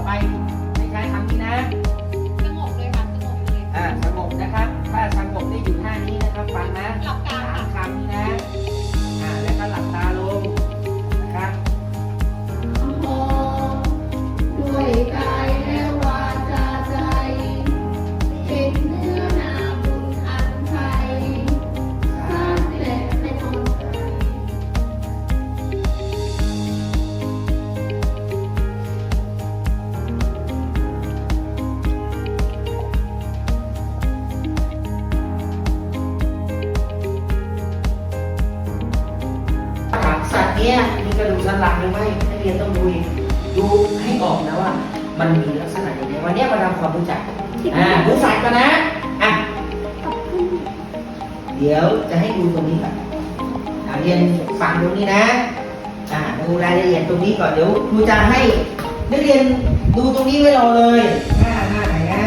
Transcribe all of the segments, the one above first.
อไปให้ใช้คำนี้นะสงบเลยค่ะสงบเลยอ่าสงบนะครับ ถ้าสงบได้อยู่ท่านี้นะครับฟังนะหลับตาสามค่ะคำนี้นะ เนี้ยมีกระดูกสันหลังหรือไม่นักเรียนต้องดูอีกดูให้ออกนะว่า มันมีลักษณะอย่างไรวันเนี้ยมาทำความรู้จักอ่าดูสัตว์กันนะอะเดี๋ยวจะให้ดูตรงนี้ก่อนอ่าเรียนฟังตรงนี้นะอ่าดูรายละเอียดตรงนี้ก่อนเดี๋ยวครูจะให้นักเรียนดูตรงนี้ไว้รอเลยหน้าหน้าไหนนะ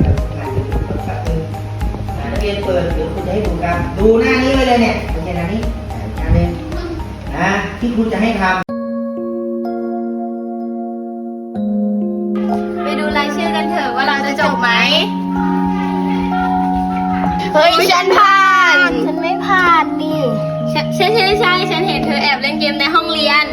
เดี๋ยวอ่าเดี๋ยวผมแป๊บนึงอ่านักเรียนเปิดเดี๋ยวครูจะให้ดูกันดูหน้านี้ไว้เลยเนี่ยไม่ใช่หน้านี้อ่าหน้านี้นะ ที่ครูจะให้ทำไปดูรายชื่อกันเถอะว่าเราจะจบไหม เฮ้ยฉันผ่าน ฉันไม่ผ่านนี่ใช่ใช่ใช่ใช่ฉันเห็นเธอแอบเล่นเกมในห้องเรียน